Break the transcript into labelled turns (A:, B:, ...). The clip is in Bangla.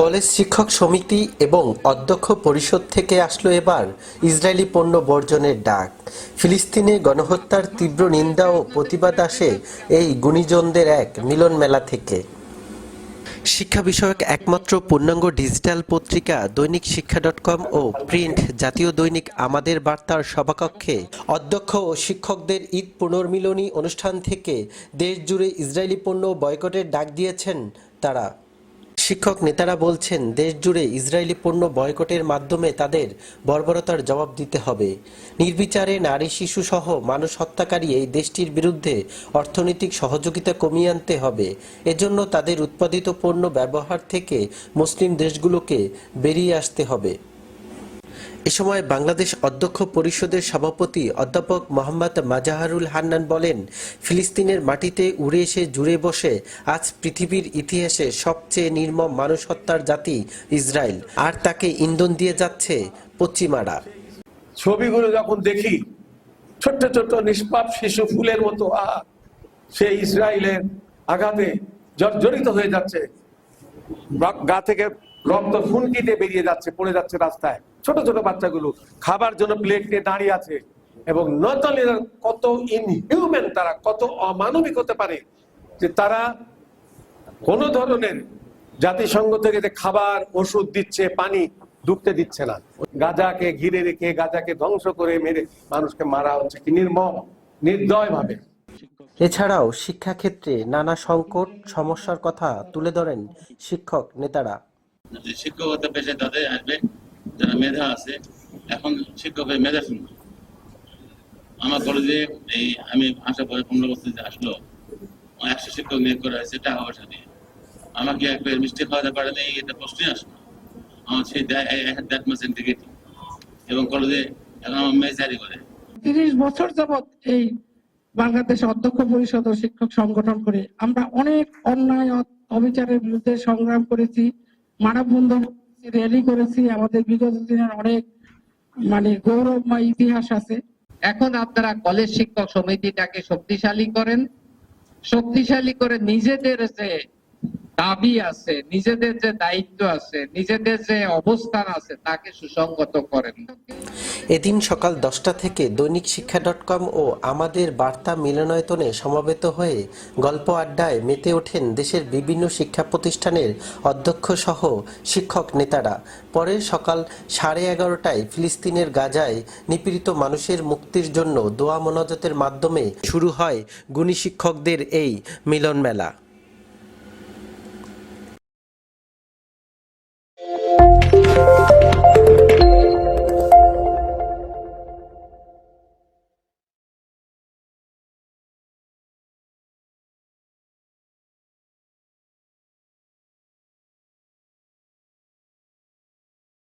A: কলেজ শিক্ষক সমিতি এবং অধ্যক্ষ পরিষদ থেকে আসলো এবার ইসরায়েলি পণ্য বর্জনের ডাক ফিলিস্তিনে গণহত্যার তীব্র নিন্দা ও প্রতিবাদ আসে এই গুণীজনদের এক মিলন মেলা থেকে শিক্ষা বিষয়ক একমাত্র পূর্ণাঙ্গ ডিজিটাল পত্রিকা দৈনিক শিক্ষা ডট কম ও প্রিন্ট জাতীয় দৈনিক আমাদের বার্তার সভাকক্ষে অধ্যক্ষ ও শিক্ষকদের ঈদ পুনর্মিলনী অনুষ্ঠান থেকে দেশ জুড়ে ইসরায়েলি পণ্য বয়কটের ডাক দিয়েছেন তারা শিক্ষক নেতারা বলছেন দেশজুড়ে ইসরায়েলি পণ্য বয়কটের মাধ্যমে তাদের বর্বরতার জবাব দিতে হবে নির্বিচারে নারী শিশু সহ মানুষ হত্যাকারী এই দেশটির বিরুদ্ধে অর্থনৈতিক সহযোগিতা কমিয়ে আনতে হবে এজন্য তাদের উৎপাদিত পণ্য ব্যবহার থেকে মুসলিম দেশগুলোকে বেরিয়ে আসতে হবে এ সময় বাংলাদেশ অধ্যক্ষ পরিষদের সভাপতি অধ্যাপক মোহাম্মদ মাজাহারুল হান্নান বলেন ফিলিস্তিনের মাটিতে উড়ে এসে জুড়ে বসে আজ পৃথিবীর ইতিহাসে সবচেয়ে নির্মম মানুষ হত্যার জাতি ইসরায়েল আর তাকে ইন্ধন দিয়ে যাচ্ছে পশ্চিমারা
B: ছবিগুলো যখন দেখি ছোট্ট ছোট্ট নিষ্পাপ শিশু ফুলের মতো সে ইসরায়েলের আঘাতে জর্জরিত হয়ে যাচ্ছে গা থেকে রক্ত ফুনকিতে বেরিয়ে যাচ্ছে পড়ে যাচ্ছে রাস্তায় ছোট ছোট বাচ্চাগুলো খাবার জন্য প্লেট নিয়ে দাঁড়িয়ে আছে এবং নট অনলি কত ইনহিউম্যান তারা কত অমানবিক হতে পারে যে তারা কোন ধরনের জাতিসংঘ থেকে যে খাবার ওষুধ দিচ্ছে পানি ডুবতে দিচ্ছে না গাজাকে ঘিরে রেখে গাজাকে ধ্বংস করে মেরে মানুষকে মারা হচ্ছে কি নির্মম নির্দয় ভাবে
A: এছাড়াও শিক্ষাক্ষেত্রে নানা সংকট সমস্যার কথা তুলে ধরেন শিক্ষক নেতারা
C: শিক্ষকতা পেশায় তাদের আসবে যারা মেধা আছে এখন শিক্ষক হয়ে মেধা শুনবে আমার কলেজে এই আমি আশা পরে পনেরো বছর যে আসলো একশো শিক্ষক নিয়োগ করা হয়েছে টাকা পয়সা দিয়ে আমাকে একবার মিষ্টি খাওয়াতে পারেনি এটা প্রশ্নই আসলো আমার সেই দেড় মাস ইন্টিগ্রেটিং এবং কলেজে এখন আমার মেয়ে জারি করে
D: তিরিশ বছর যাবৎ এই বাংলাদেশ অধ্যক্ষ পরিষদ ও শিক্ষক সংগঠন করে আমরা অনেক অন্যায় অবিচারের বিরুদ্ধে সংগ্রাম করেছি মানববন্ধন র্যালি করেছি আমাদের বিগত দিনের অনেক মানে গৌরবময় ইতিহাস আছে
E: এখন আপনারা কলেজ শিক্ষক সমিতিটাকে শক্তিশালী করেন শক্তিশালী করে নিজেদের যে দাবি আছে নিজেদের যে দায়িত্ব আছে নিজেদের যে অবস্থান আছে তাকে সুসংগত করেন
A: এদিন সকাল দশটা থেকে দৈনিক শিক্ষা ডট কম ও আমাদের বার্তা মিলনায়তনে সমাবেত হয়ে গল্প আড্ডায় মেতে ওঠেন দেশের বিভিন্ন শিক্ষা প্রতিষ্ঠানের অধ্যক্ষ সহ শিক্ষক নেতারা পরে সকাল সাড়ে এগারোটায় ফিলিস্তিনের গাজায় নিপীড়িত মানুষের মুক্তির জন্য দোয়া মনাজতের মাধ্যমে শুরু হয় গুণী শিক্ষকদের এই মিলন মেলা